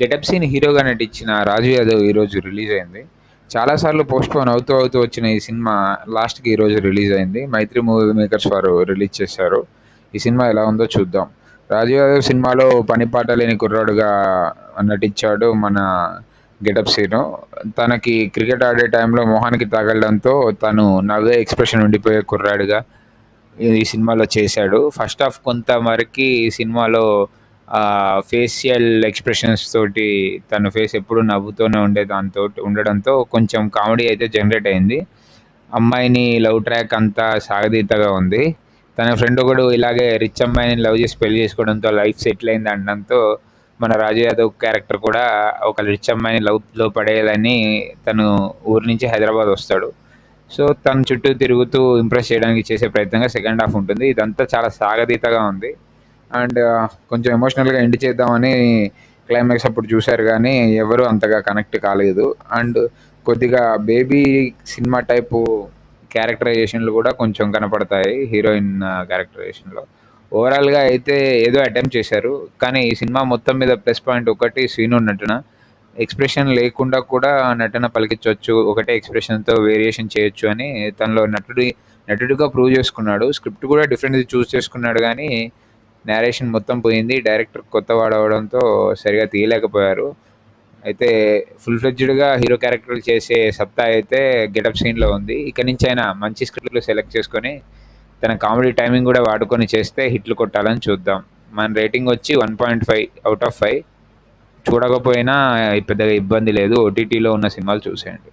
Getup scene హీరోగా నటించిన రాజు యాదవ్ ఈరోజు రిలీజ్ అయింది. చాలాసార్లు పోస్ట్ పోన్ అవుతూ అవుతూ వచ్చిన ఈ సినిమా లాస్ట్కి ఈరోజు రిలీజ్ అయింది. మైత్రి మూవీ మేకర్స్ వారు రిలీజ్ చేశారు. ఈ సినిమా ఎలా ఉందో చూద్దాం. రాజు యాదవ్ సినిమాలో పని పాట లేని కుర్రాడుగా నటించాడు మన గెటప్ సీను. తనకి క్రికెట్ ఆడే టైంలో మొహానికి తగలడంతో తను నవ్వే ఎక్స్ప్రెషన్ ఉండిపోయే కుర్రాడుగా ఈ సినిమాలో చేశాడు. ఫస్ట్ హాఫ్ కొంత ఈ సినిమాలో ఫేషియల్ ఎక్స్ప్రెషన్స్ తోటి తన ఫేస్ ఎప్పుడు నవ్వుతూనే ఉండే దాంతో ఉండడంతో కొంచెం కామెడీ అయితే జనరేట్ అయింది. అమ్మాయిని లవ్ ట్రాక్ అంతా సాగదీతగా ఉంది. తన ఫ్రెండ్ ఒకడు ఇలాగే రిచ్ అమ్మాయిని లవ్ చేసి పెళ్ళి చేసుకోవడంతో లైఫ్ సెటిల్ అయింది అనడంతో మన రాజు యాదవ్ క్యారెక్టర్ కూడా ఒక రిచ్ అమ్మాయిని లవ్లో పడేయాలని తను ఊరి నుంచి హైదరాబాద్ వస్తాడు. సో తన చుట్టూ తిరుగుతూ ఇంప్రెస్ చేయడానికి చేసే ప్రయత్నంగా సెకండ్ హాఫ్ ఉంటుంది. ఇదంతా చాలా సాగతీతగా ఉంది. అండ్ కొంచెం ఎమోషనల్గా ఎండ్ చేద్దామని క్లైమాక్స్ అప్పుడు చూశారు కానీ ఎవరు అంతగా కనెక్ట్ కాలేదు. అండ్ కొద్దిగా బేబీ సినిమా టైపు క్యారెక్టరైజేషన్లు కూడా కొంచెం కనపడతాయి హీరోయిన్ క్యారెక్టరైజేషన్లో ఓవరాల్గా అయితే ఏదో అటెంప్ట్ చేశారు కానీ ఈ సినిమా మొత్తం మీద ప్లస్ పాయింట్ ఒకటి సీను నటన ఎక్స్ప్రెషన్ లేకుండా కూడా నటన పలికించవచ్చు ఒకటే ఎక్స్ప్రెషన్తో వేరియేషన్ చేయొచ్చు అని తనలో నటుడి నటుడిగా ప్రూవ్ చేసుకున్నాడు. స్క్రిప్ట్ కూడా డిఫరెంట్ చూస్ చేసుకున్నాడు కానీ నేరేషన్ మొత్తం పోయింది. డైరెక్టర్ కొత్త వాడవడంతో సరిగా తీయలేకపోయారు. అయితే ఫుల్ ఫ్లెడ్జ్డ్గా హీరో క్యారెక్టర్లు చేసే సప్తా అయితే గెటప్ సీన్లో ఉంది. ఇక నుంచి అయినా మంచి స్క్రిప్ట్లు సెలెక్ట్ చేసుకొని తన కామెడీ టైమింగ్ కూడా వాడుకొని చేస్తే హిట్లు కొట్టాలని చూద్దాం. మన రేటింగ్ వచ్చి one point five out of five చూడకపోయినా పెద్దగా ఇబ్బంది లేదు. ఓటీటీలో ఉన్న సినిమాలు చూసేయండి.